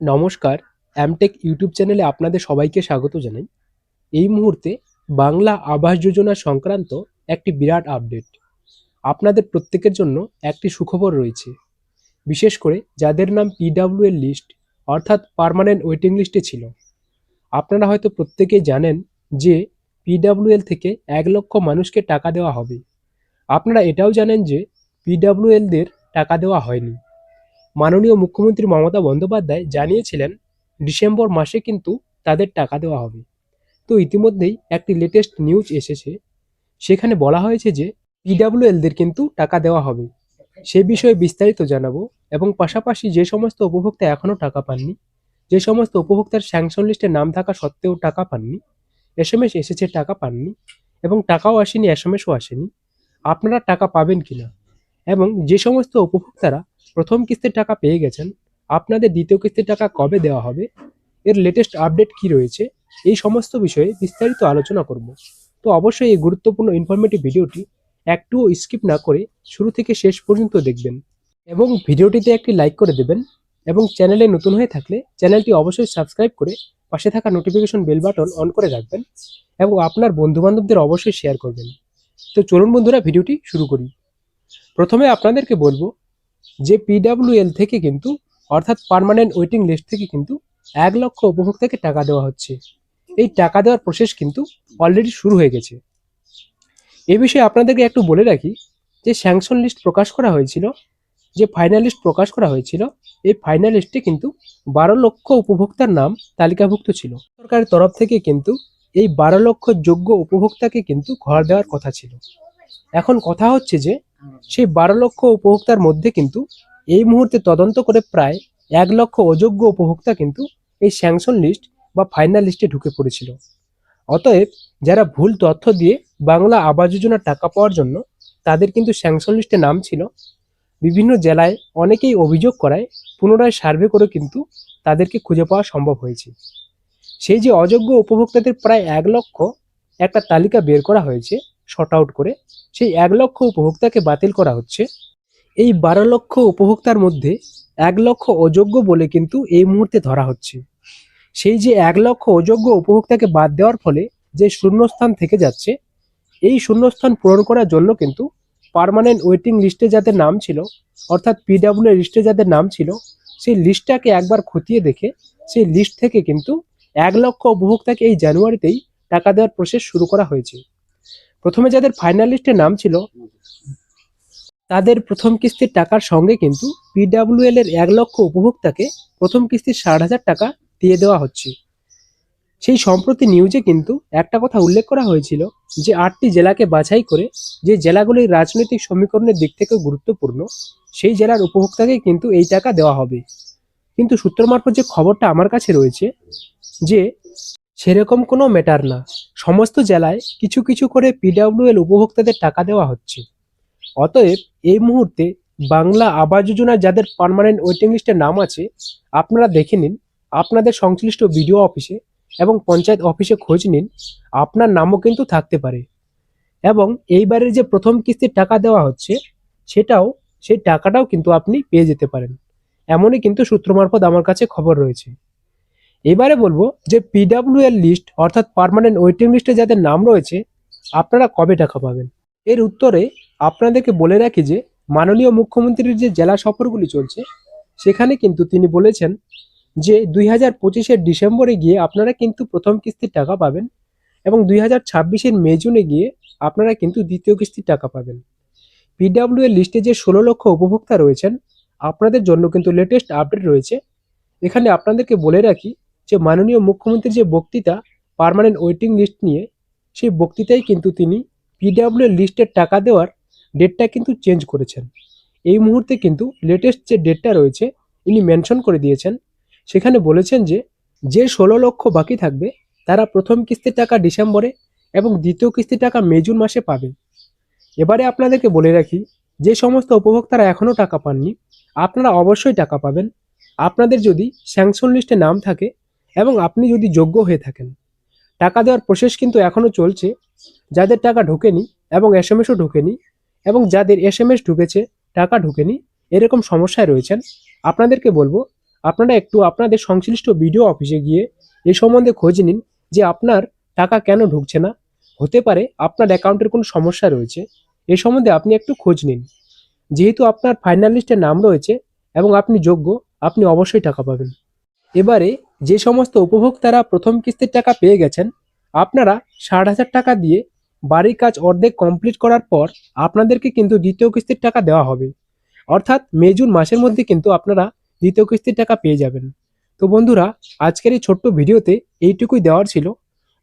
নমস্কার Amtech YouTube চ্যানেলে আপনাদের সবাইকে স্বাগত জানাই। এই মুহূর্তে বাংলা আবাস যোজনা সংক্রান্ত একটি বিরাট আপডেট আপনাদের প্রত্যেকের জন্য একটি সুখবর রয়েছে। বিশেষ করে যাদের নাম পিডাব্লিউএল লিস্ট অর্থাৎ পার্মানেন্ট ওয়েটিং লিস্টে ছিল। আপনারা হয়তো প্রত্যেকেই জানেন যে পিডাব্লিউএল থেকে এক লক্ষ মানুষকে টাকা দেওয়া হবে। আপনারা এটাও জানেন যে পিডাব্লিউএলদের টাকা দেওয়া হয়নি। মাননীয় মুখ্যমন্ত্রী মমতা বন্দ্যোপাধ্যায় জানিয়েছিলেন, ডিসেম্বর মাসে কিন্তু তাদের টাকা দেওয়া হবে। তো ইতিমধ্যেই একটি লেটেস্ট নিউজ এসেছে। সেখানে বলা হয়েছে যে পিডাব্লিউএলদের কিন্তু টাকা দেওয়া হবে। সে বিষয়ে বিস্তারিত জানাব এবং পাশাপাশি যে সমস্ত উপভোক্তা এখনও টাকা পাননি, যে সমস্ত উপভোক্তার স্যাংশন লিস্টে নাম থাকা সত্ত্বেও টাকা পাননি এস এম এস এসেছে, টাকা পাননি এবং টাকাও আসেনি এস এম এসও আসেনি। আপনারা টাকা পাবেন কিনা? এবং যে সমস্ত উপভোক্তারা প্রথম কিস্তির টাকা পেয়ে গেছেন। আপনাদের দ্বিতীয় কিস্তির টাকা কবে দেওয়া হবে? এর লেটেস্ট আপডেট কি রয়েছে? এই সমস্ত বিষয়ে বিস্তারিত আলোচনা করব। তো অবশ্যই এই গুরুত্বপূর্ণ ইনফরমেটিভ ভিডিওটি একটুও স্কিপ না করে শুরু থেকে শেষ পর্যন্ত দেখবেন এবং ভিডিওটিতে একটি লাইক করে দেবেন এবং চ্যানেলে নতুন হয়ে থাকলে চ্যানেলটি অবশ্যই সাবস্ক্রাইব করে পাশে থাকা নোটিফিকেশন বেল বাটন অন করে রাখবেন এবং আপনার বন্ধুবান্ধবদের অবশ্যই শেয়ার করবেন। তো চলুন বন্ধুরা, ভিডিওটি শুরু করি। প্রথমে আপনাদেরকে বলব যে পিডাব্লিউএল থেকে কিন্তু, অর্থাৎ পার্মানেন্ট ওয়েটিং লিস্ট থেকে কিন্তু এক লক্ষ উপভোক্তাকে টাকা দেওয়া হচ্ছে। এই টাকা দেওয়ার প্রসেস কিন্তু অলরেডি শুরু হয়ে গেছে। এ বিষয়ে আপনাদেরকে একটু বলে রাখি যে স্যাংশন লিস্ট প্রকাশ করা হয়েছিল, যে ফাইনালিস্ট প্রকাশ করা হয়েছিল, এই ফাইনালিস্টে কিন্তু বারো লক্ষ উপভোক্তার নাম তালিকাভুক্ত ছিল। সরকারের তরফ থেকে কিন্তু এই বারো লক্ষ যোগ্য উপভোক্তাকে কিন্তু ঘর দেওয়ার কথা ছিল। এখন কথা হচ্ছে যে সেই বারো লক্ষ উপভোক্তার মধ্যে কিন্তু এই মুহূর্তে তদন্ত করে প্রায় এক লক্ষ অযোগ্য উপভোক্তা কিন্তু এই স্যাংশন লিস্ট বা ফাইনাল লিস্টে ঢুকে পড়েছিল। অতএব যারা ভুল তথ্য দিয়ে বাংলা আবাস যোজনার টাকা পাওয়ার জন্য তাদের কিন্তু স্যাংশন লিস্টে নাম ছিল। বিভিন্ন জেলায় অনেকেই অভিযোগ করায়, পুনরায় সার্ভে করে কিন্তু তাদেরকে খুঁজে পাওয়া সম্ভব হয়েছে। সেই যে অযোগ্য উপভোক্তাদের প্রায় এক লক্ষ একটা তালিকা বের করা হয়েছে শর্ট আউট করে সেই এক লক্ষ উপভোক্তাকে বাতিল করা হচ্ছে। এই বারো লক্ষ উপভোক্তার মধ্যে এক লক্ষ অযোগ্য বলে কিন্তু এই মুহূর্তে ধরা হচ্ছে। সেই যে এক লক্ষ অযোগ্য উপভোক্তাকে বাদ দেওয়ার ফলে যে শূন্যস্থান থেকে যাচ্ছে, এই শূন্যস্থান পূরণ করার জন্য কিন্তু পার্মানেন্ট ওয়েটিং লিস্টে যাদের নাম ছিল, অর্থাৎ পিডাব্লিউ লিস্টে যাদের নাম ছিল, সেই লিস্টটাকে একবার খতিয়ে দেখে সেই লিস্ট থেকে কিন্তু এক লক্ষ উপভোক্তাকে এই জানুয়ারিতেই টাকা দেওয়ার প্রসেস শুরু করা হয়েছে। প্রথমে যাদের ফাইনাল লিস্টে নাম ছিল, তাদের প্রথম কিস্তির টাকার সঙ্গে কিন্তু পিডাব্লিউএল এর এক লক্ষ উপভোক্তাকে প্রথম কিস্তির ষাট হাজার টাকা দিয়ে দেওয়া হচ্ছে। সেই সম্প্রতি নিউজে কিন্তু একটা কথা উল্লেখ করা হয়েছিল যে, আটটি জেলাকে বাছাই করে যে জেলাগুলি রাজনৈতিক সমীকরণের দিক থেকে গুরুত্বপূর্ণ, সেই জেলার উপভোক্তাকে কিন্তু এই টাকা দেওয়া হবে। কিন্তু সূত্র মারফত যে খবরটা আমার কাছে রয়েছে যে, সেরকম কোনো ম্যাটার না। সমস্ত জেলায় কিছু কিছু করে পিডাব্লিউএল উপভোক্তাদের টাকা দেওয়া হচ্ছে। অতএব এই মুহূর্তে বাংলা আবাস যোজনা যাদের পার্মানেন্ট ওয়েটিং লিস্টে নাম আছে, আপনারা দেখে নিন, আপনাদের সংশ্লিষ্ট বিডিও অফিসে এবং পঞ্চায়েত অফিসে খোঁজ নিন, আপনার নামও কিন্তু থাকতে পারে। এবং এইবারের যে প্রথম কিস্তির টাকা দেওয়া হচ্ছে, সেটাও, সেই টাকাটাও কিন্তু আপনি পেয়ে যেতে পারেন। এমনই কিন্তু সূত্র মারফত আমার কাছে খবর রয়েছে। এবারে বলব যে পিডাব্লিউএল লিস্ট অর্থাৎ পার্মানেন্ট ওয়েটিং লিস্টে যাদের নাম রয়েছে, আপনারা কবে টাকা পাবেন? এর উত্তরে আপনাদেরকে বলে রাখি যে, মাননীয় মুখ্যমন্ত্রীর যে জেলা সফরগুলি চলছে, সেখানে কিন্তু তিনি বলেছেন যে, দুই হাজার পঁচিশের ডিসেম্বরে গিয়ে আপনারা কিন্তু প্রথম কিস্তির টাকা পাবেন এবং দুই হাজার ছাব্বিশের মে, জুনে গিয়ে আপনারা কিন্তু দ্বিতীয় কিস্তির টাকা পাবেন। পিডাব্লিউ এর লিস্টে যে ষোলো লক্ষ উপভোক্তা রয়েছেন, আপনাদের জন্য কিন্তু লেটেস্ট আপডেট রয়েছে। এখানে আপনাদেরকে বলে রাখি যে মাননীয় মুখ্যমন্ত্রীর যে বক্তৃতা পার্মানেন্ট ওয়েটিং লিস্ট নিয়ে, সেই বক্তৃতায় কিন্তু তিনি পিডাব্লিউ লিস্টের টাকা দেওয়ার ডেটটা কিন্তু চেঞ্জ করেছেন। এই মুহূর্তে কিন্তু লেটেস্ট যে ডেটটা রয়েছে, ইনি মেনশন করে দিয়েছেন। সেখানে বলেছেন যে যে ষোলো লক্ষ বাকি থাকবে, তারা প্রথম কিস্তির টাকা ডিসেম্বরে এবং দ্বিতীয় কিস্তির টাকা মে, জুন মাসে পাবে। এবারে আপনাদেরকে বলে রাখি, যে সমস্ত উপভোক্তারা এখনও টাকা পাননি, আপনারা অবশ্যই টাকা পাবেন। আপনাদের যদি স্যাংশন লিস্টে নাম থাকে এবং আপনি যদি যোগ্য হয়ে থাকেন। টাকা দেওয়ার প্রসেস কিন্তু এখনও চলছে, যাদের টাকা ঢোকেনি এবং এস এম এসও ঢোকেনি এবং যাদের এস এম এস ঢুকেছে, টাকা ঢুকেনি, এরকম সমস্যায় রয়েছেন, আপনাদেরকে বলব, আপনারা একটু আপনাদের সংশ্লিষ্ট বিডিও অফিসে গিয়ে এ সম্বন্ধে খোঁজ নিন যে আপনার টাকা কেন ঢুকছে না। হতে পারে আপনার অ্যাকাউন্টের কোনো সমস্যা রয়েছে, এ সম্বন্ধে আপনি একটু খোঁজ নিন। যেহেতু আপনার ফাইনাল লিস্টে নাম রয়েছে এবং আপনি যোগ্য, আপনি অবশ্যই টাকা পাবেন। এবারে যে সমস্ত উপভোক্তারা প্রথম কিস্তির টাকা পেয়ে গেছেন, আপনারা ষাট হাজার টাকা দিয়ে বাড়ির কাজ অর্ধেক কমপ্লিট করার পর আপনাদেরকে কিন্তু দ্বিতীয় কিস্তির টাকা দেওয়া হবে। অর্থাৎ মে, জুন মাসের মধ্যে কিন্তু আপনারা দ্বিতীয় কিস্তির টাকা পেয়ে যাবেন। তো বন্ধুরা, আজকের এই ছোট্ট ভিডিওতে এইটুকুই দেওয়ার ছিল।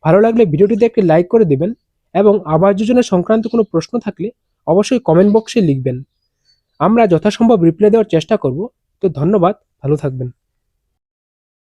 ভালো লাগলে ভিডিওটিতে একটি লাইক করে দেবেন এবং আবাস যোজনা সংক্রান্ত কোনো প্রশ্ন থাকলে অবশ্যই কমেন্ট বক্সে লিখবেন। আমরা যথাসম্ভব রিপ্লাই দেওয়ার চেষ্টা করব। তো ধন্যবাদ, ভালো থাকবেন।